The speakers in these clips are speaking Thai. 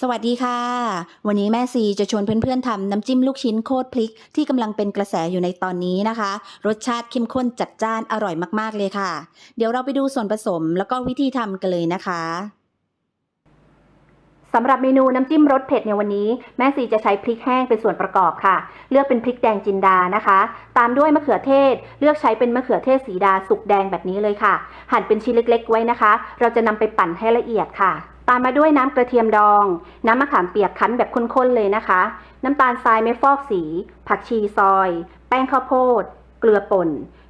สวัสดีค่ะ วันนี้แม่ซีจะชวนเพื่อนๆทำน้ำจิ้มลูกชิ้นโคตรพริก ที่กำลังเป็นกระแสอยู่ในตอนนี้นะคะ รสชาติเข้มข้นจัดจ้านอร่อยมากๆเลยค่ะ เดี๋ยวเราไปดูส่วนผสมแล้วก็วิธีทำกันเลยนะคะสำหรับเมนูน้ำจิ้มรสเผ็ดในวันนี้ แม่ซีจะใช้พริกแห้งเป็นส่วนประกอบค่ะ เลือกเป็นพริกแดงจินดานะคะ ตามด้วยมะเขือเทศ เลือกใช้เป็นมะเขือเทศสีดาสุกแดงแบบนี้เลยค่ะ หั่นเป็นชิ้นเล็ก ๆ ไว้นะคะ เราจะนำไปปั่นให้ละเอียดค่ะ ตามมาด้วยน้ำกระเทียมดอง น้ำมะขามเปียกคั้นแบบข้นๆเลยนะคะ น้ำตาลทรายไม่ฟอกสี ผักชีซอย แป้งข้าวโพด เกลือป่น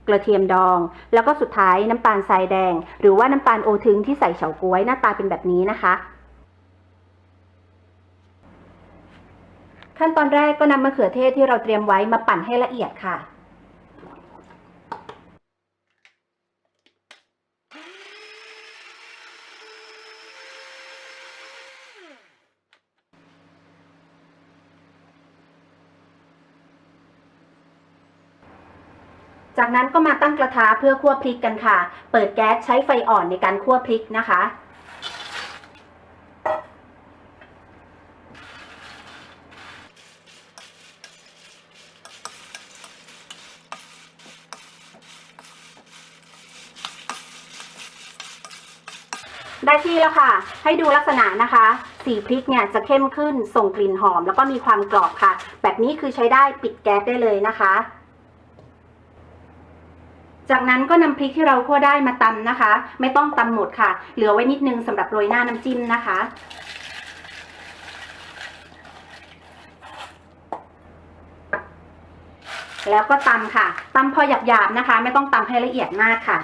กระเทียมดอง แล้วก็สุดท้ายน้ำตาลทรายแดง หรือว่าน้ำตาลโอทึงที่ใส่เฉาก๊วยหน้าตาเป็นแบบนี้นะคะ ขั้นตอนแรกก็นำมะเขือเทศที่เราเตรียมไว้มาปั่นให้ละเอียดค่ะ จากนั้นก็มาตั้งกระทะเพื่อคั่วพริกกันค่ะ เปิดแก๊สใช้ไฟอ่อนในการคั่วพริกนะคะ ได้ที่แล้วค่ะ ให้ดูลักษณะนะคะ สีพริกเนี่ยจะเข้มขึ้น ส่งกลิ่นหอม แล้วก็มีความกรอบค่ะ แบบนี้คือใช้ได้ปิดแก๊สได้เลยนะคะ จากนั้นก็นำพริกที่เราคั่วได้มาตำนะคะ ไม่ต้องตำหมดค่ะ เหลือไว้นิดนึงสำหรับโรยหน้าน้ำจิ้มนะคะ แล้วก็ตำค่ะตำพอหยาบๆนะคะ ไม่ต้องตำให้ละเอียดมากค่ะ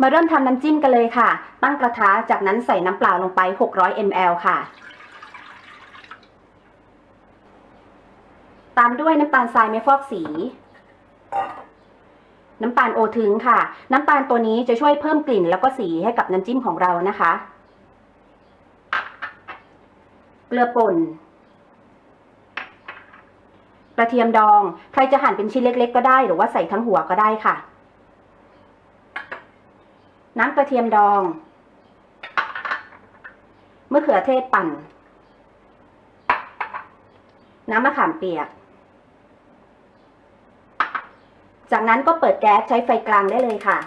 มาเริ่มทำน้ำจิ้มกันเลยค่ะ ตั้งกระทะจากนั้นใส่น้ำเปล่าลงไป 600 ml ค่ะ ตามด้วยน้ำตาลทรายไม่ฟอกสี น้ำตาลโอทึงค่ะ น้ำตาลตัวนี้จะช่วยเพิ่มกลิ่นแล้วก็สีให้กับน้ำจิ้มของเรานะคะ เกลือป่น กระเทียมดอง ใครจะหั่นเป็นชิ้นเล็ก ๆ ก็ได้ หรือว่าใส่ทั้งหัวก็ได้ค่ะ น้ำกระเทียมดองมะเขือเทศปั่น น้ำมะขามเปียก จากนั้นก็เปิดแก๊สใช้ไฟกลางได้เลยค่ะ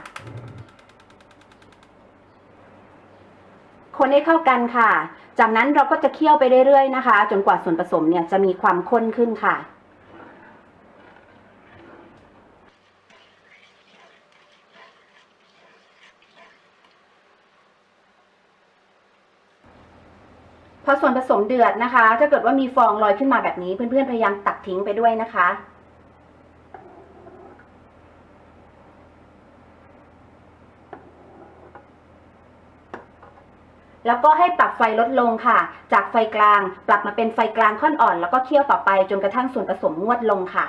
คนให้เข้ากันค่ะ จากนั้นเราก็จะเคี่ยวไปเรื่อยๆนะคะ จนกว่าส่วนผสมเนี่ยจะมีความข้นขึ้นค่ะ อส่วนผสมเดือดนะคะ ถ้าเกิดว่ามีฟองลอยขึ้นมาแบบนี้ เพื่อนๆพยายามตักทิ้งไปด้วยนะคะ แล้วก็ให้ปรับไฟลดลงค่ะ จากไฟกลางปรับมาเป็นไฟกลางค่อนอ่อน แล้วก็เคี่ยวต่อไปจนกระทั่งส่วนผสมงวดลงค่ะ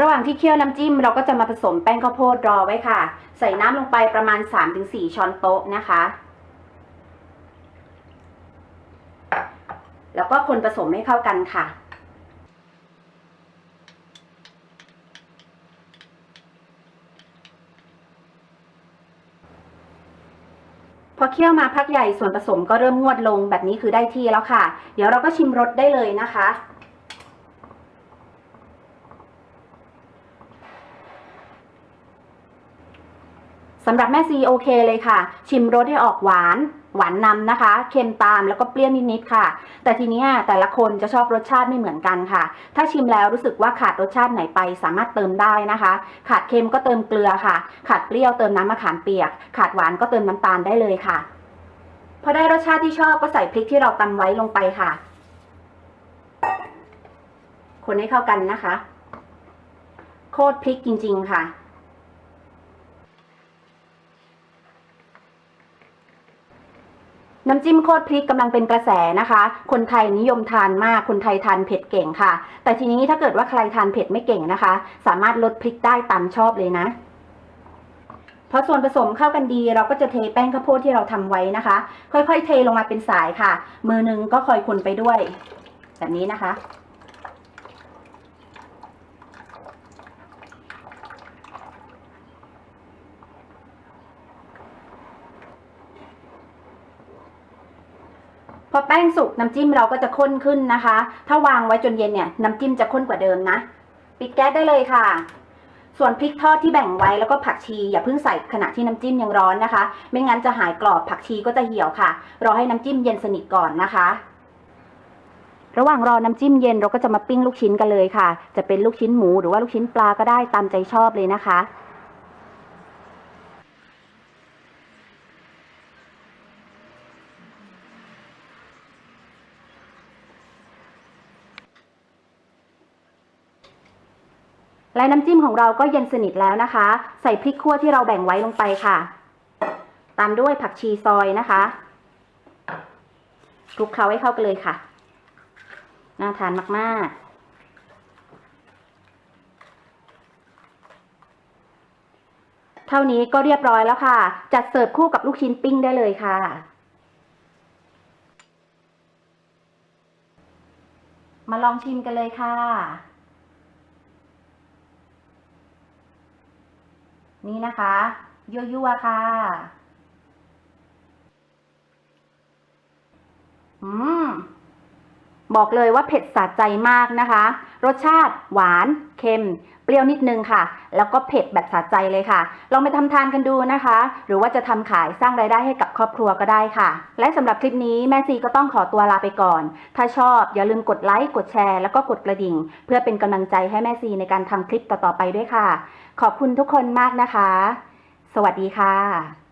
ระหว่างที่เคี่ยวน้ำจิ้มเราก็จะมาผสมแป้งข้าวโพดรอไว้ค่ะ ใส่น้ำลงไปประมาณ 3-4 ช้อนโต๊ะนะคะ แล้วก็คนผสมให้เข้ากันค่ะพอเคี่ยวมาพักใหญ่ส่วนผสมก็เริ่มงวดลงแบบนี้คือได้ที่แล้วค่ะ เดี๋ยวเราก็ชิมรสได้เลยนะคะ สำหรับแม่ซีโอเคเลยค่ะ ชิมรสให้ออกหวานหวานนำนะคะ เค็มตามแล้วก็เปรี้ยวนิดๆค่ะ แต่ทีนี้แต่ละคนจะชอบรสชาติไม่เหมือนกันค่ะ ถ้าชิมแล้วรู้สึกว่าขาดรสชาติไหนไป สามารถเติมได้นะคะ ขาดเค็มก็เติมเกลือค่ะ ขาดเปรี้ยวเติมน้ำมะขามเปียก ขาดหวานก็เติมน้ำตาลได้เลยค่ะ พอได้รสชาติที่ชอบก็ใส่พริกที่เราตำไว้ลงไปค่ะ คนให้เข้ากันนะคะ โคตรพริกจริง ๆ ค่ะ น้ำจิ้มโคตรพริกกำลังเป็นกระแสนะคะ คนไทยนิยมทานมาก คนไทยทานเผ็ดเก่งค่ะ แต่ทีนี้ถ้าเกิดว่าใครทานเผ็ดไม่เก่งนะคะ สามารถลดพริกได้ตามชอบเลยนะพอส่วนผสมเข้ากันดีเราก็จะเทแป้งข้าวโพดที่เราทำไว้นะคะ ค่อยๆ เทลงมาเป็นสายค่ะ มือหนึงก็คอยคนไปด้วย แบบนี้นะคะ อแป้งสุกน้ำจิ้มเราก็จะข้นขึ้นนะคะ ถ้าวางไว้จนเย็นเนี่ยน้ำจิ้มจะข้นกว่าเดิมนะ ปิดแก๊สได้เลยค่ะ ส่วนพริกทอดที่แบ่งไว้แล้วก็ผักชีอย่าเพิ่งใส่ขณะที่น้ำจิ้มยังร้อนนะคะ ไม่งั้นจะหายกรอบผักชีก็จะเหี่ยวค่ะ รอให้น้ำจิ้มเย็นสนิทก่อนนะคะ ระหว่างรอน้ำจิ้มเย็นเราก็จะมาปิ้งลูกชิ้นกันเลยค่ะ จะเป็นลูกชิ้นหมูหรือว่าลูกชิ้นปลาก็ได้ตามใจชอบเลยนะคะ และน้ำจิ้มของเราก็เย็นสนิทแล้วนะคะ ใส่พริกขั่วที่เราแบ่งไว้ลงไปค่ะ ตามด้วยผักชีซอยนะคะคลุกเคล้าให้เข้ากันเลยค่ะ น่าทานมาก ๆเท่านี้ก็เรียบร้อยแล้วค่ะ จัดเสิร์ฟคู่กับลูกชิ้นปิ้งได้เลยค่ะ มาลองชิมกันเลยค่ะ นี่นะคะยั่วๆค่ะ อืม บอกเลยว่าเผ็ดสะใจมากนะคะ รสชาติหวาน เค็ม เปรี้ยวนิดนึงค่ะ แล้วก็เผ็ดแบบสะใจเลยค่ะ ลองไปทำทานกันดูนะคะ หรือว่าจะทำขายสร้างรายได้ให้กับ ครอบครัวก็ได้ค่ะ และสำหรับคลิปนี้แม่ซีก็ต้องขอตัวลาไปก่อน ถ้าชอบอย่าลืมกดไลค์กดแชร์แล้วก็กดกระดิ่ง เพื่อเป็นกำลังใจให้แม่ซีในการทำคลิปต่อๆไปด้วยค่ะ ขอบคุณทุกคนมากนะคะ สวัสดีค่ะ